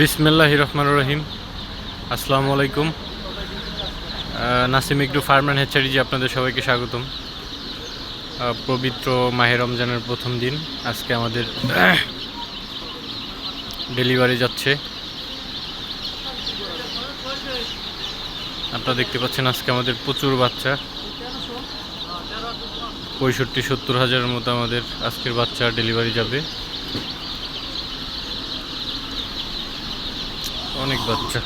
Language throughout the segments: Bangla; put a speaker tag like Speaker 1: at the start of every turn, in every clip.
Speaker 1: বিসমিল্লাহ রহমান রহিম। আসসালামু আলাইকুম। নাসিম ইকডু ফার্ম অ্যান্ড হ্যাচারিজি আপনাদের সবাইকে স্বাগতম। পবিত্র মাহে রমজানের প্রথম দিন। আজকে আমাদের ডেলিভারি যাচ্ছে। আপনারা দেখতে পাচ্ছেন আজকে আমাদের প্রচুর বাচ্চা। পঁয়ষট্টি, সত্তর হাজারের মতো আমাদের আজকের বাচ্চা ডেলিভারি যাবে। অনেক বাচ্চা।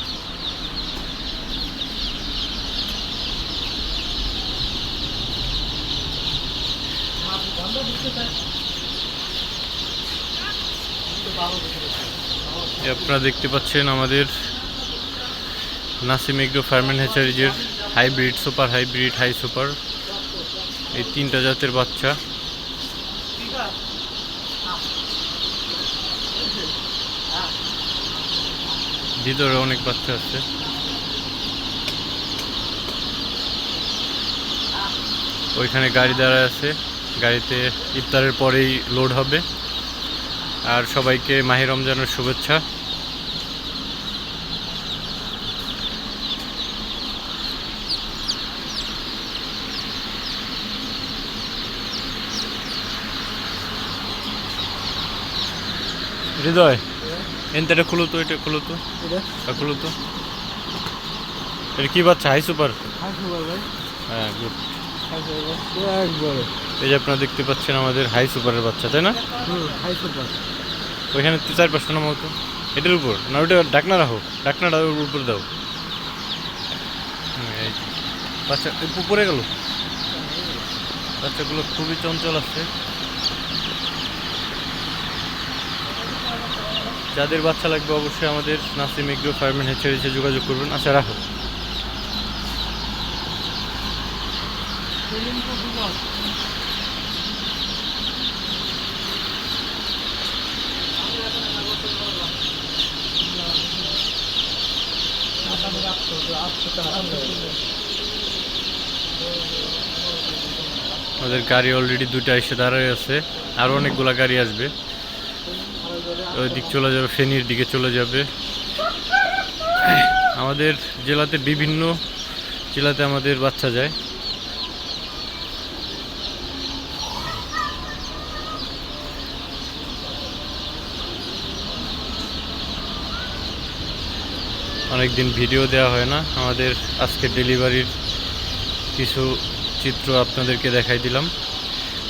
Speaker 1: আপনারা দেখতে পাচ্ছেন আমাদের নাসিম এগ্রো ফার্মেন হ্যাচারিজের hybrid, super hybrid, high super. এই তিনটা জাতের বাচ্চা। ভিতরে অনেক বাচ্চা আছে। ওইখানে গাড়ি দাঁড়ায় আছে। গাড়িতে ইফতারের পরেই লোড হবে। আর সবাইকে মাহি রমজানের শুভেচ্ছা। হৃদয় এনতেটা খুলো তো এটা খুলো তো। এটা? খুলো তো। এটা কি বাচ্চা? High super? হ্যাঁ গুড। এই যে আপনারা দেখতে পাচ্ছেন আমাদের হাই সুপারের বাচ্চা তাই না? ওইখানে তো চার পাঁচটা নাম হতো। এটার উপর? না ওটা ডাকনা রাখো। ডাকনাটা ওর উপর দাও। এই বাচ্চা পড়ে গেল। বাচ্চাগুলো খুবই চঞ্চল আছে। যাদের বাচ্চা লাগবে অবশ্যই আমাদের নাসিম এগ্রো ফার্মেন হেচারিসে যোগাযোগ করবেন। আচ্ছা রাখো। আমাদের গাড়ি অলরেডি দুইটা এসে দাঁড়ায় আছে। আরও অনেকগুলা গাড়ি আসবে। ওই দিক চলে যাবে, ফেনীর দিকে চলে যাবে। আমাদের জেলাতে বিভিন্ন জেলাতে আমাদের বাচ্চা যায়। অনেক দিন ভিডিও দেওয়া হয় না, আমাদের আজকে ডেলিভারির কিছু চিত্র আপনাদেরকে দেখাই দিলাম।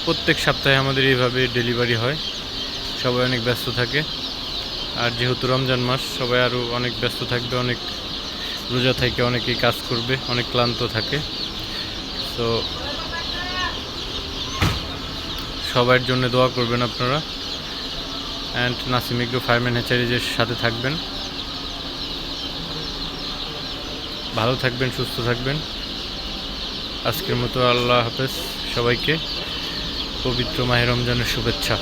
Speaker 1: প্রত্যেক সপ্তাহে আমাদের এইভাবে ডেলিভারি হয়। সবাই অনেক ব্যস্ত থাকে। আর যেহেতু রমজান মাস, সবাই আরও অনেক ব্যস্ত থাকবে, অনেক রোজা থেকে অনেকেই কাজ করবে, অনেক ক্লান্ত থাকে। তো সবার জন্য দোয়া করবেন আপনারা। অ্যান্ড নাসিম নাসিমিগ্রো ফার্মেন হ্যাচারিজের সাথে থাকবেন। ভালো থাকবেন, সুস্থ থাকবেন। আজকের মতো আল্লাহ হাফেজ সবাইকে। পবিত্র মাহে রমজানের শুভেচ্ছা।